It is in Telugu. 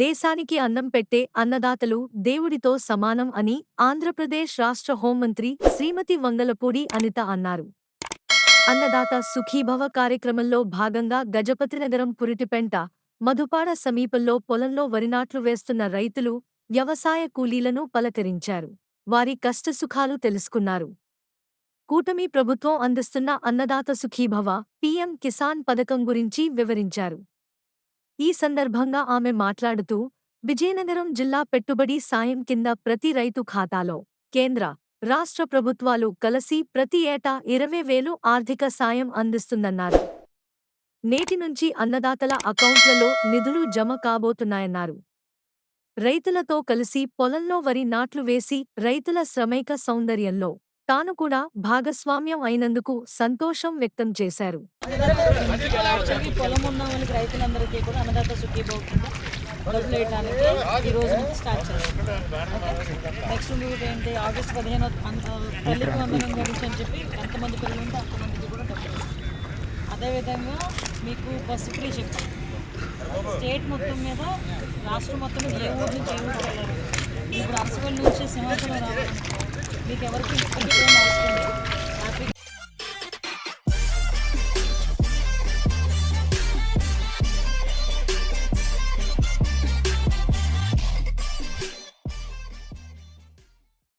దేశానికి అన్నం పెట్టే అన్నదాతలు దేవుడితో సమానం అని ఆంధ్రప్రదేశ్ రాష్ట్ర హోంమంత్రి శ్రీమతి వంగలపూడి అనిత అన్నారు. అన్నదాత సుఖీభవ కార్యక్రమంలో భాగంగా గజపతినగరం పురిటిపెంట మధుపాడ సమీపంలో పొలంలో వరినాట్లు వేస్తున్న రైతులు వ్యవసాయ కూలీలను పలకరించారు. వారి కష్టసుఖాలు తెలుసుకున్నారు. కూటమి ప్రభుత్వం అందిస్తున్న అన్నదాత సుఖీభవ పీఎం కిసాన్ పథకం గురించి వివరించారు. ఈ సందర్భంగా ఆమె మాట్లాడుతూ విజయనగరం జిల్లా పెట్టుబడి సాయం కింద ప్రతి రైతు ఖాతాలో కేంద్ర రాష్ట్ర ప్రభుత్వాలు కలిసి ప్రతి ఏటా ఇరవై వేలు ఆర్థిక సాయం అందిస్తుందన్నారు. నేటి నుంచి అన్నదాతల అకౌంట్లలో నిధులు జమ కాబోతున్నాయన్నారు. రైతులతో కలిసి పొలంలో వరి నాట్లు వేసి రైతుల శ్రమైక సౌందర్యంలో తాను కూడా భాగస్వామ్యం అయినందుకు సంతోషం వ్యక్తం చేశారు. పొలం రైతులందరికీ కూడా ఈ రోజు నుంచి స్టార్ట్ నెక్స్ట్ ఇంకొకటి ఏంటి ఆగస్ట్ పదిహేను తల్లికి వందనం గురించి అని చెప్పి ఎంతమంది పిల్లలు ఉంటే అంతమందికి కూడా డబ్బులు అదేవిధంగా మీకు బస్సు ఫ్రీ చెప్తాను స్టేట్ మొత్తం మీద రాష్ట్రం మొత్తం ఏ ఊరు నుంచి ఏ ఊరు వెళ్ళారు ఎవరికి ఇప్పటికీ